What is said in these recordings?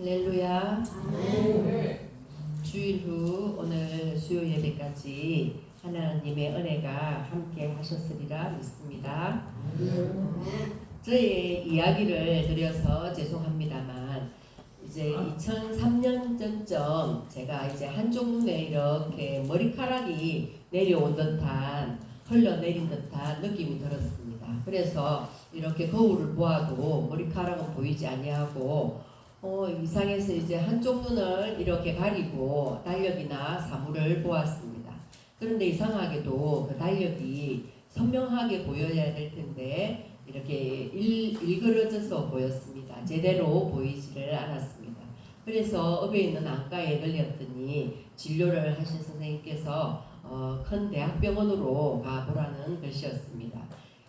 할렐루야. 주일 후 오늘 수요 예배까지 하나님의 은혜가 함께 하셨으리라 믿습니다. 저의 이야기를 드려서 죄송합니다만 이제 2003년 전쯤 제가 이제 한쪽 눈에 이렇게 머리카락이 내려온 듯한 흘러내린 듯한 느낌이 들었습니다. 그래서 이렇게 거울을 보아도 머리카락은 보이지 아니하고 어, 이상해서 이제 한쪽 눈을 이렇게 가리고 달력이나 사물을 보았습니다. 그런데 이상하게도 그 달력이 선명하게 보여야 될 텐데 이렇게 일, 일그러져서 보였습니다. 제대로 보이지를 않았습니다. 그래서 업에 있는 안과에 들렸더니 진료를 하신 선생님께서 어, 큰 대학병원으로 가보라는 것이었습니다.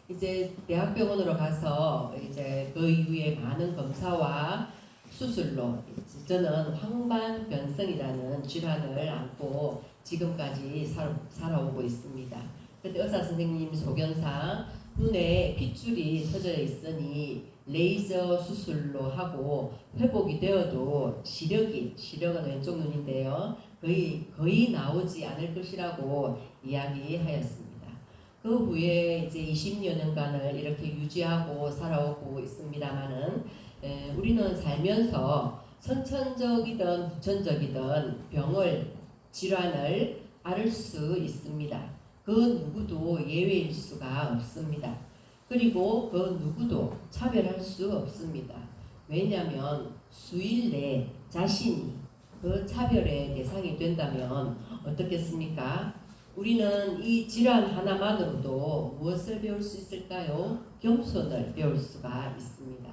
이제 대학병원으로 가서 이제 그 이후에 많은 검사와 수술로 저는 황반변성이라는 질환을 안고 지금까지 살, 살아오고 있습니다. 그때 의사 선생님 소견상 눈에 핏줄이 터져 있으니 레이저 수술로 하고 회복이 되어도 시력이 시력은 왼쪽 눈인데요 거의 거의 나오지 않을 것이라고 이야기하였습니다. 그 후에 이제 20여 년간을 이렇게 유지하고 살아오고 있습니다만은 에, 우리는 살면서 선천적이든 후천적이든 병을 질환을 앓을 수 있습니다. 그 누구도 예외일 수가 없습니다. 그리고 그 누구도 차별할 수 없습니다. 왜냐하면 수일 내 자신이 그 차별의 대상이 된다면 어떻겠습니까? 우리는 이 질환 하나만으로도 무엇을 배울 수 있을까요? 겸손을 배울 수가 있습니다.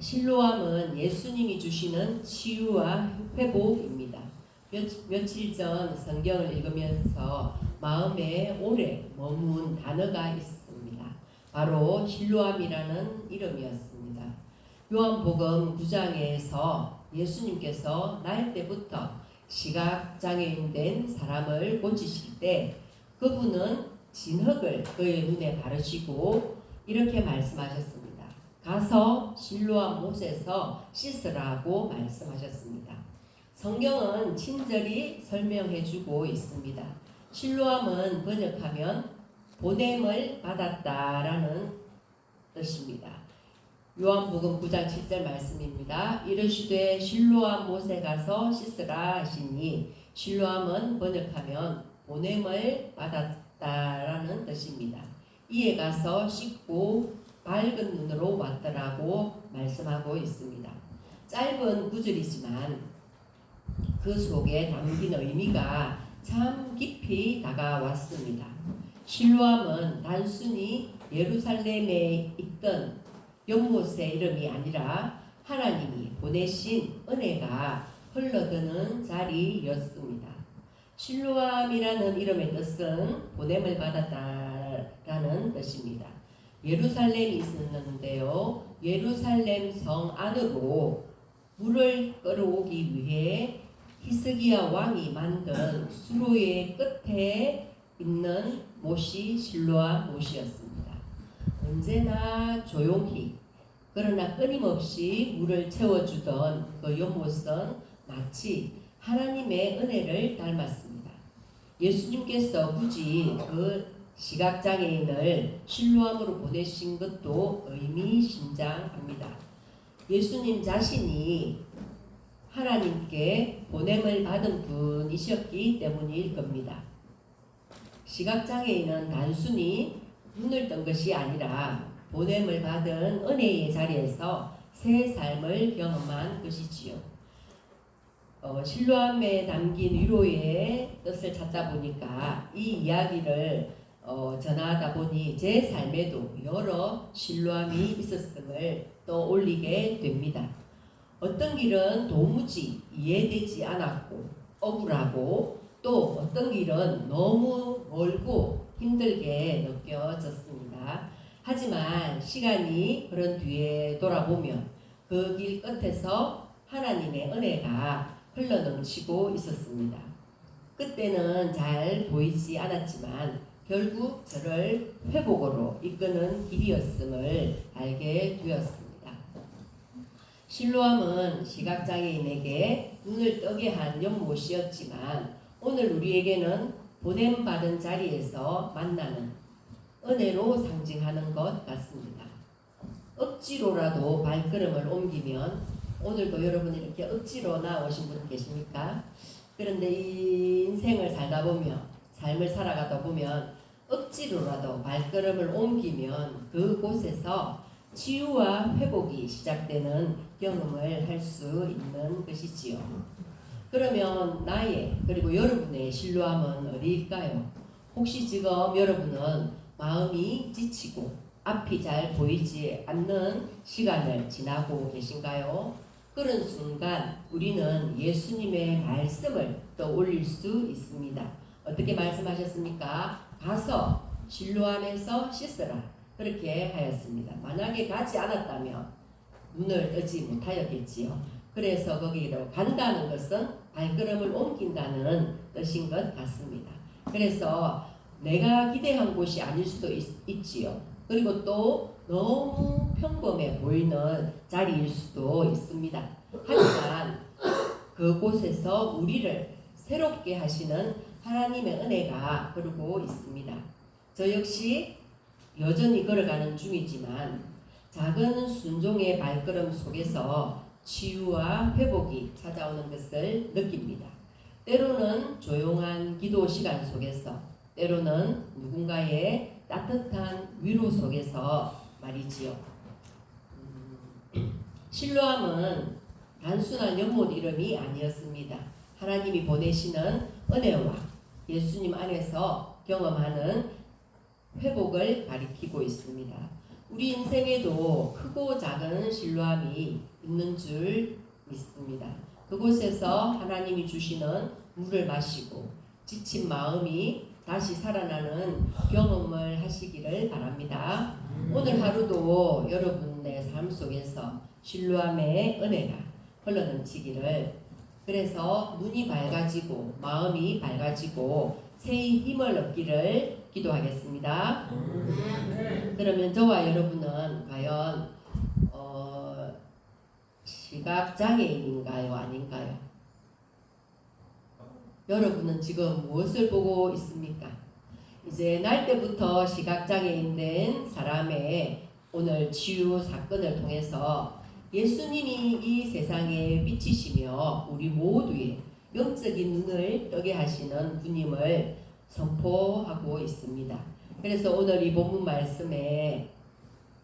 실로암은 예수님이 주시는 치유와 회복입니다. 며, 며칠 전 성경을 읽으면서 마음에 오래 머문 단어가 있습니다. 바로 실로암이라는 이름이었습니다. 요한복음 9장에서 예수님께서 날 때부터 시각장애인 된 사람을 고치실 때 그분은 진흙을 그의 눈에 바르시고 이렇게 말씀하셨습니다. 가서 실로암 못에서 씻으라고 말씀하셨습니다. 성경은 친절히 설명해 주고 있습니다. 실로암은 번역하면 보냄을 받았다라는 뜻입니다. 요한복음 9장 7절 말씀입니다. 이르시되 실로암 못에 가서 씻으라 하시니 실로암은 번역하면 보냄을 받았다라는 뜻입니다. 이에 가서 씻고 밝은 눈으로 왔더라고 말씀하고 있습니다. 짧은 구절이지만 그 속에 담긴 의미가 참 깊이 다가왔습니다. 실로암은 단순히 예루살렘에 있던 연못의 이름이 아니라 하나님이 보내신 은혜가 흘러드는 자리였습니다. 실로암이라는 이름의 뜻은 보냄을 받았다라는 뜻입니다. 예루살렘이 있었는데요. 예루살렘 성 안으로 물을 끌어오기 위해 히스기야 왕이 만든 수로의 끝에 있는 못이 실로암 못이었습니다. 언제나 조용히 그러나 끊임없이 물을 채워주던 그 연못은 마치 하나님의 은혜를 닮았습니다. 예수님께서 굳이 그 시각장애인을 실로암으로 보내신 것도 의미심장합니다. 예수님 자신이 하나님께 보냄을 받은 분이셨기 때문일 겁니다. 시각장애인은 단순히 눈을 뜬 것이 아니라 보냄을 받은 은혜의 자리에서 새 삶을 경험한 것이지요. 어, 실로암에 담긴 위로의 뜻을 찾다 보니까 이 이야기를 어, 전하다 보니 제 삶에도 여러 실로암이 있었음을 떠올리게 됩니다. 어떤 길은 도무지 이해되지 않았고 억울하고 또 어떤 길은 너무 멀고 힘들게 느껴졌습니다. 하지만 시간이 흐른 뒤에 돌아보면 그 길 끝에서 하나님의 은혜가 흘러넘치고 있었습니다. 그때는 잘 보이지 않았지만 결국 저를 회복으로 이끄는 길이었음을 알게 되었습니다. 실로암은 시각장애인에게 눈을 뜨게 한 연못이었지만 오늘 우리에게는 보냄받은 자리에서 만나는 은혜로 상징하는 것 같습니다. 억지로라도 발걸음을 옮기면 오늘도 여러분 이렇게 억지로 나오신 분 계십니까? 그런데 이 인생을 살다 보면 삶을 살아가다 보면 억지로라도 발걸음을 옮기면 그곳에서 치유와 회복이 시작되는 경험을 할 수 있는 것이지요. 그러면 나의 그리고 여러분의 신뢰함은 어디일까요? 혹시 지금 여러분은 마음이 지치고 앞이 잘 보이지 않는 시간을 지나고 계신가요? 그런 순간 우리는 예수님의 말씀을 떠올릴 수 있습니다. 어떻게 말씀하셨습니까? 가서 실로암에서 씻으라. 그렇게 하였습니다. 만약에 가지 않았다면 눈을 뜨지 못하였겠지요. 그래서 거기로 간다는 것은 발걸음을 옮긴다는 뜻인 것 같습니다. 그래서 내가 기대한 곳이 아닐 수도 있, 있지요. 그리고 또 너무 평범해 보이는 자리일 수도 있습니다. 하지만 그곳에서 우리를 새롭게 하시는 하나님의 은혜가 흐르고 있습니다. 저 역시 여전히 걸어가는 중이지만 작은 순종의 발걸음 속에서 치유와 회복이 찾아오는 것을 느낍니다. 때로는 조용한 기도 시간 속에서, 때로는 누군가의 따뜻한 위로 속에서 말이지요. 음, 실로암은 단순한 연못 이름이 아니었습니다. 하나님이 보내시는 은혜와 예수님 안에서 경험하는 회복을 가리키고 있습니다. 우리 인생에도 크고 작은 신뢰함이 있는 줄 믿습니다. 그곳에서 하나님이 주시는 물을 마시고 지친 마음이 다시 살아나는 경험을 하시기를 바랍니다. 오늘 하루도 여러분의 삶 속에서 신뢰함의 은혜가 흘러넘치기를 그래서 눈이 밝아지고 마음이 밝아지고 새 힘을 얻기를 기도하겠습니다. 그러면 저와 여러분은 과연 어, 시각 장애인인가요, 아닌가요? 여러분은 지금 무엇을 보고 있습니까? 이제 날 때부터 시각 장애인 된 사람의 오늘 치유 사건을 통해서 예수님이 이 세상에 비치시며 우리 모두의 영적인 눈을 뜨게 하시는 주님을 선포하고 있습니다. 그래서 오늘 이 본문 말씀에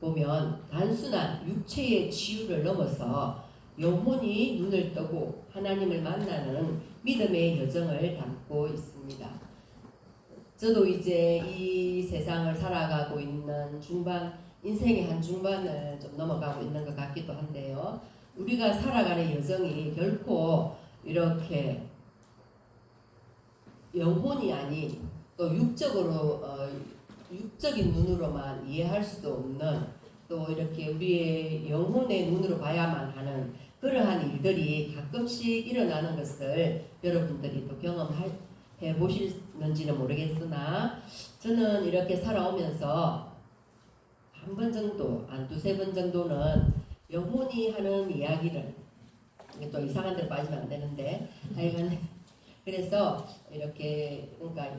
보면 단순한 육체의 치유를 넘어서 영혼이 눈을 뜨고 하나님을 만나는 믿음의 여정을 담고 있습니다. 저도 이제 이 세상을 살아가고 있는 중반 인생의 한 중반을 좀 넘어가고 있는 것 같기도 한데요. 우리가 살아가는 여정이 결코 이렇게 영혼이 아닌 또 육적으로 어, 육적인 눈으로만 이해할 수도 없는 또 이렇게 우리의 영혼의 눈으로 봐야만 하는 그러한 일들이 가끔씩 일어나는 것을 여러분들이 또 경험해 보시는지는 모르겠으나 저는 이렇게 살아오면서 한 번 정도, 한 두세 번 정도는 영혼이 하는 이야기를 또 이상한 데로 빠지면 안 되는데 하여간 그래서 이렇게 그러니까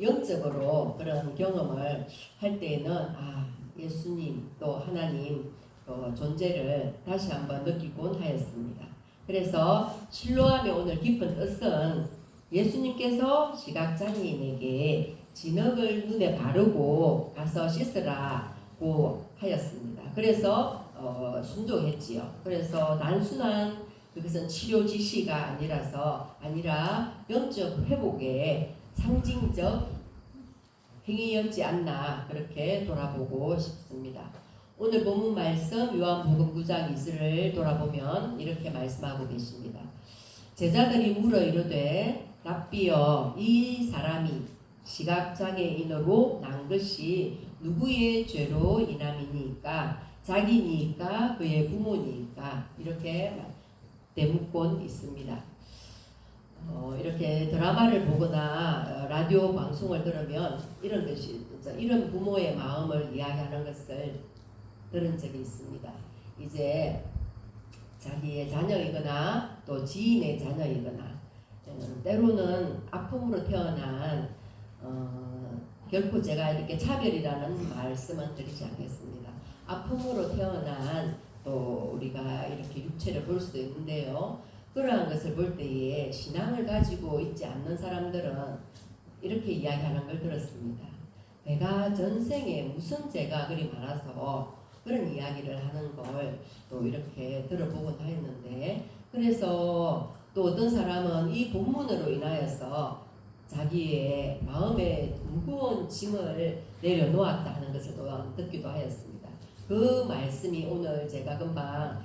영적으로 그런 경험을 할 때에는 아 예수님 또 하나님 또 존재를 다시 한번 느끼곤 하였습니다. 그래서 실로암의 오늘 깊은 뜻은 예수님께서 시각장애인에게 진흙을 눈에 바르고 가서 씻으라 고 하였습니다. 그래서 어, 순종했지요. 그래서 단순한 그것은 치료 지시가 아니라서 아니라 영적 회복의 상징적 행위였지 않나 그렇게 돌아보고 싶습니다. 오늘 본문 말씀 요한복음 9장 2절을 돌아보면 이렇게 말씀하고 계십니다. 제자들이 물어 이르되 랍비여 이 사람이 시각장애인으로 난 것이 누구의 죄로 인함이니까 자기니까 그의 부모니까 이렇게 대묻곤 있습니다. 어, 이렇게 드라마를 보거나 어, 라디오 방송을 들으면 이런 것이 이런 부모의 마음을 이야기하는 것을 들은 적이 있습니다. 이제 자기의 자녀이거나 또 지인의 자녀이거나 어, 때로는 아픔으로 태어난 어, 결코 제가 이렇게 차별이라는 말씀은 드리지 않겠습니다. 아픔으로 태어난 또 우리가 이렇게 육체를 볼 수도 있는데요. 그러한 것을 볼 때에 신앙을 가지고 있지 않는 사람들은 이렇게 이야기하는 걸 들었습니다. 내가 전생에 무슨 죄가 그리 많아서 그런 이야기를 하는 걸 또 이렇게 들어보곤 하였는데 그래서 또 어떤 사람은 이 본문으로 인하여서 자기의 마음에 무거운 짐을 내려놓았다 하는 것을 듣기도 하였습니다. 그 말씀이 오늘 제가 금방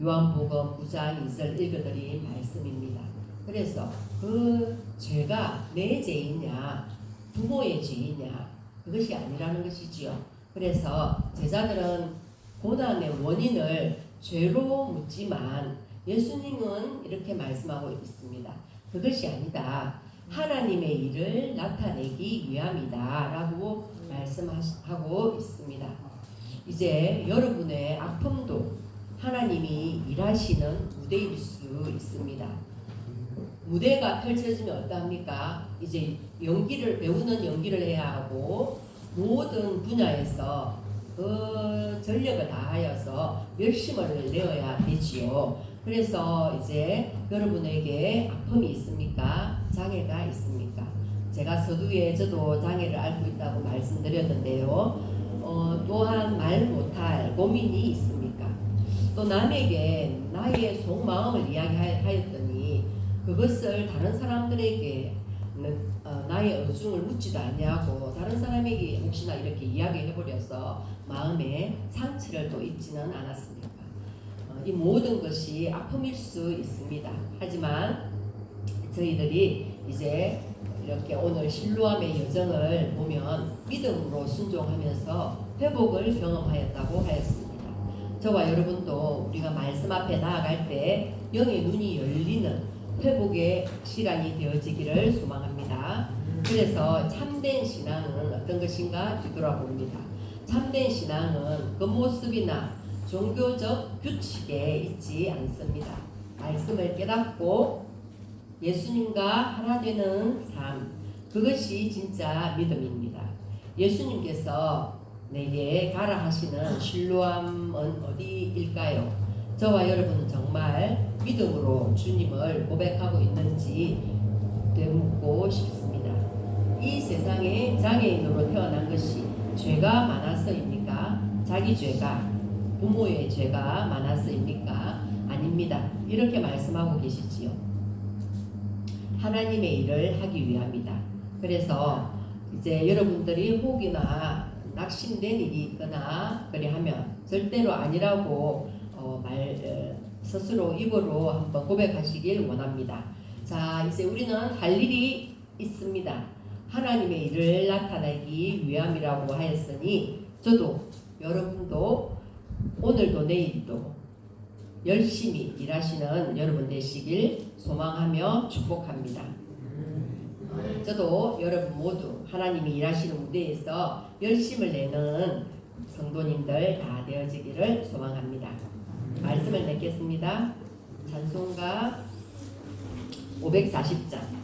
요한복음 9장 2절 읽어드린 말씀입니다. 그래서 그 죄가 내 죄이냐 부모의 죄이냐 그것이 아니라는 것이지요. 그래서 제자들은 고난의 원인을 죄로 묻지만 예수님은 이렇게 말씀하고 있습니다. 그것이 아니다. 하나님의 일을 나타내기 위함이다. 라고 말씀하고 있습니다. 이제 여러분의 아픔도 하나님이 일하시는 무대일 수 있습니다. 무대가 펼쳐지면 어떠합니까? 이제 연기를 배우는 연기를 해야 하고 모든 분야에서 그 전력을 다하여서 열심을 내어야 되지요. 그래서 이제 여러분에게 아픔이 있습니까? 장애가 있습니까? 제가 서두에 저도 장애를 앓고 있다고 말씀드렸는데요. 어, 또한 말 못할 고민이 있습니까? 또 남에게 나의 속마음을 이야기하였더니 그것을 다른 사람들에게 어, 나의 어중을 묻지도 않냐고 다른 사람에게 혹시나 이렇게 이야기해버려서 마음에 상처를 또 입지는 않았습니까? 어, 이 모든 것이 아픔일 수 있습니다. 하지만 저희들이 이제 이렇게 오늘 실로암의 여정을 보면 믿음으로 순종하면서 회복을 경험하였다고 하였습니다. 저와 여러분도 우리가 말씀 앞에 나아갈 때 영의 눈이 열리는 회복의 시간이 되어지기를 소망합니다. 그래서 참된 신앙은 어떤 것인가 뒤돌아봅니다. 참된 신앙은 그 모습이나 종교적 규칙에 있지 않습니다. 말씀을 깨닫고 예수님과 하나 되는 삶, 그것이 진짜 믿음입니다. 예수님께서 내게 가라 하시는 실로암은 어디일까요? 저와 여러분은 정말 믿음으로 주님을 고백하고 있는지 되묻고 싶습니다. 이 세상에 장애인으로 태어난 것이 죄가 많아서입니까? 자기 죄가 부모의 죄가 많아서입니까? 아닙니다. 이렇게 말씀하고 계시지요. 하나님의 일을 하기 위함이다. 그래서 이제 여러분들이 혹이나 낙심된 일이 있거나 그리 하면 절대로 아니라고 어, 말 어, 스스로 입으로 한번 고백하시길 원합니다. 자, 이제 우리는 할 일이 있습니다. 하나님의 일을 나타내기 위함이라고 하였으니 저도 여러분도 오늘도 내일도 열심히 일하시는 여러분 되시길 소망하며 축복합니다. 저도 여러분 모두 하나님이 일하시는 무대에서 열심을 내는 성도님들 다 되어지기를 소망합니다. 말씀을 맺겠습니다. 찬송가 540장